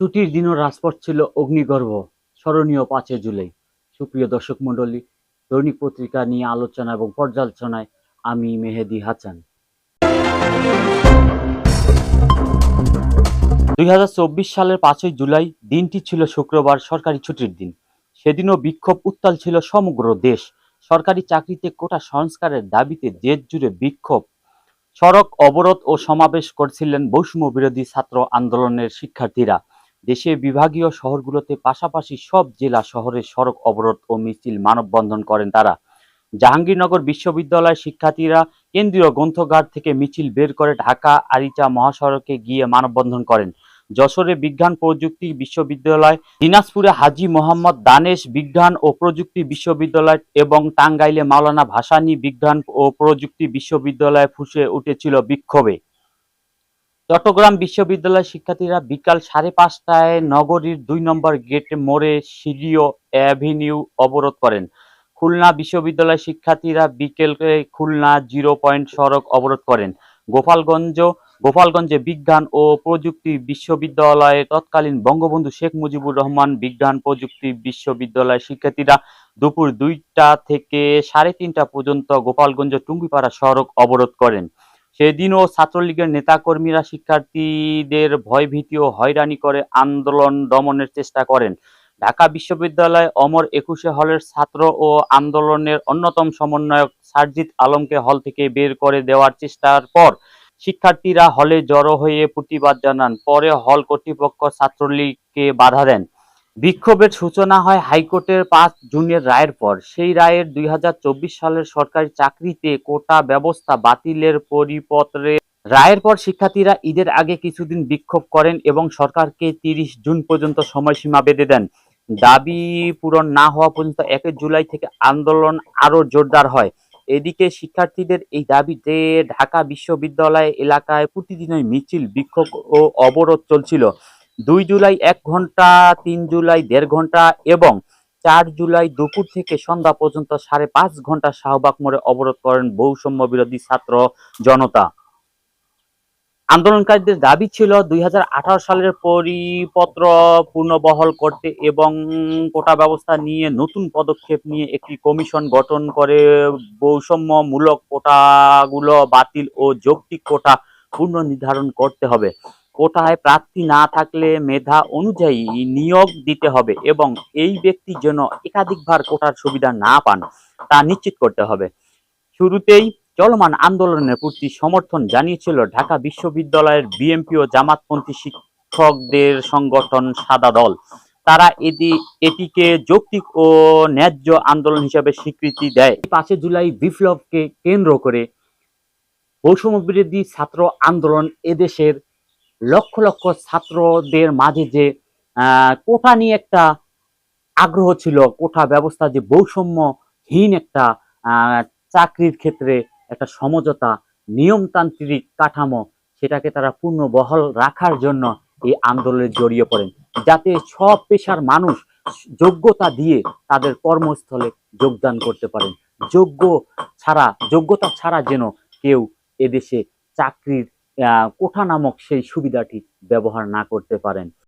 ছুটির দিনও রাজপথ ছিল অগ্নিগর্ভ, স্মরণীয় পাঁচে জুলাই। সুপ্রিয় দর্শক মণ্ডলী, দৈনিক পত্রিকা নিয়ে আলোচনা এবং পর্যালোচনায় আমি মেহেদি হাসান। দুই সালের পাঁচই জুলাই দিনটি ছিল শুক্রবার সরকারি ছুটির দিন। সেদিনও বিক্ষোভ উত্তাল ছিল সমগ্র দেশ। সরকারি চাকরিতে কোটা সংস্কারের দাবিতে দেশ জুড়ে বিক্ষোভ। সড়ক অবরোধ ও সমাবেশ করছিলেন বৈষম্য বিরোধী ছাত্র আন্দোলনের শিক্ষার্থীরা। দেশের বিভাগীয় শহরগুলোতে পাশাপাশি সব জেলা শহরে সড়ক অবরোধ ও মিছিল মানববন্ধন করেন তারা। জাহাঙ্গীরনগর বিশ্ববিদ্যালয়ের শিক্ষার্থীরা কেন্দ্রীয় গ্রন্থগার থেকে মিছিল বের করে ঢাকা, আরিচা মহাসড়কে গিয়ে মানববন্ধন করেন। যশোরে বিজ্ঞান প্রযুক্তি বিশ্ববিদ্যালয় দিনাজপুরে হাজি মোহাম্মদ দানেশ বিজ্ঞান ও প্রযুক্তি বিশ্ববিদ্যালয় এবং টাঙ্গাইলে মাওলানা ভাসানী বিজ্ঞান ও প্রযুক্তি বিশ্ববিদ্যালয়ে ফুসে উঠেছিল বিক্ষোভে। চট্টগ্রাম বিশ্ববিদ্যালয়ের শিক্ষার্থীরা বিকাল সাড়ে পাঁচটায় নগরীর দুই নম্বর গেট মোড়ে সিরিয় অ্যাভিনিউ অবরোধ করেন। খুলনা বিশ্ববিদ্যালয়ের শিক্ষার্থীরা বিকেলে খুলনা জিরো পয়েন্ট সড়ক অবরোধ করেন। গোপালগঞ্জ, গোপালগঞ্জে বিজ্ঞান ও প্রযুক্তি বিশ্ববিদ্যালয়ে তৎকালীন বঙ্গবন্ধু শেখ মুজিবুর রহমান বিজ্ঞান প্রযুক্তি বিশ্ববিদ্যালয়ের শিক্ষার্থীরা দুপুর দুইটা থেকে সাড়ে তিনটা পর্যন্ত গোপালগঞ্জ টুঙ্গিপাড়া সড়ক অবরোধ করেন। সেদিনও ছাত্রলীগের নেতাকর্মীরা শিক্ষার্থীদের ভয়ভীতি ও হয়রানি করে আন্দোলন দমনের চেষ্টা করেন। ঢাকা বিশ্ববিদ্যালয় অমর একুশে হলের ছাত্র ও আন্দোলনের অন্যতম সমন্বয়ক সারজিৎ আলমকে হল থেকে বের করে দেওয়ার চেষ্টার পর শিক্ষার্থীরা হলে জড়ো হয়ে প্রতিবাদ জানান। পরে হল কর্তৃপক্ষ ছাত্রলীগকে বাধা দেন। বিক্ষোভের সূচনা হয় হাইকোর্টের পাঁচ জুনের রায়ের পর। সেই রায়ের দুই হাজার চব্বিশ সালের সরকারি চাকরিতে কোটা ব্যবস্থা বাতিলের পরিপত্রে। রায়ের পর শিক্ষার্থীরা ঈদের আগে কিছুদিন বিক্ষোভ করেন এবং সরকারকে তিরিশ জুন পর্যন্ত সময়সীমা বেঁধে দেন। দাবি পূরণ না হওয়া পর্যন্ত একই জুলাই থেকে আন্দোলন আরও জোরদার হয়। এদিকে শিক্ষার্থীদের এই দাবিতে ঢাকা বিশ্ববিদ্যালয় এলাকায় প্রতিদিনই মিছিল, বিক্ষোভ ও অবরোধ চলছিল। দুই জুলাই, এক ঘণ্টা, তিন জুলাই, দেড় ঘণ্টা এবং চার জুলাই দুপুর থেকে সন্ধ্যা পর্যন্ত সাড়ে পাঁচ ঘণ্টা শাহবাগ মোড়ে অবরোধ করেন বৈষম্য বিরোধী ছাত্র জনতা। আন্দোলনকারীদের দাবি ছিল দুই হাজার আঠারো সালের পরিপত্র পুনর্বহাল করতে এবং কোটা ব্যবস্থা নিয়ে নতুন পদক্ষেপ নিয়ে একটি কমিশন গঠন করে বৈষম্যমূলক কোটাগুলো বাতিল ও যৌক্তিক কোটা পুনর্নির্ধারণ করতে হবে। কোটায় প্রার্থী না থাকলে মেধা অনুযায়ী নিয়োগ দিতে হবে এবং এই ব্যক্তি যেন একাধিকবার কোটার সুবিধা না পান, তা নিশ্চিত করতে হবে। শুরুতেই চলমান আন্দোলনের প্রতি সমর্থন জানিয়েছিল ঢাকা বিশ্ববিদ্যালয়ের বিএমপি ও জামাতপন্থী শিক্ষকদের সংগঠন সাদা দল। তারা এটি এটিকে যৌক্তিক ও ন্যায্য আন্দোলন হিসেবে স্বীকৃতি দেয়। পাঁচে জুলাই বিপ্লবকে কেন্দ্র করে বৈষম্য বিরোধী ছাত্র আন্দোলন এদেশের লক্ষ লক্ষ ছাত্রদের মাঝে যে কোটা নিয়ে একটা আগ্রহ ছিল, কোটা ব্যবস্থা যে বৈষম্যহীন একটা চাকরির ক্ষেত্রে একটা সমঝোতা, নিয়মতান্ত্রিক কাঠামো, সেটাকে তারা পূর্ণ বহাল রাখার জন্য এই আন্দোলনে জড়িয়ে পড়েন। যাতে সব পেশার মানুষ যোগ্যতা দিয়ে তাদের কর্মস্থলে যোগদান করতে পারেন। যোগ্য ছাড়া, যোগ্যতা ছাড়া যেন কেউ এদেশে চাকরির কোঠা নামক সেই সুবিধাটি ব্যবহার না করতে পারেন।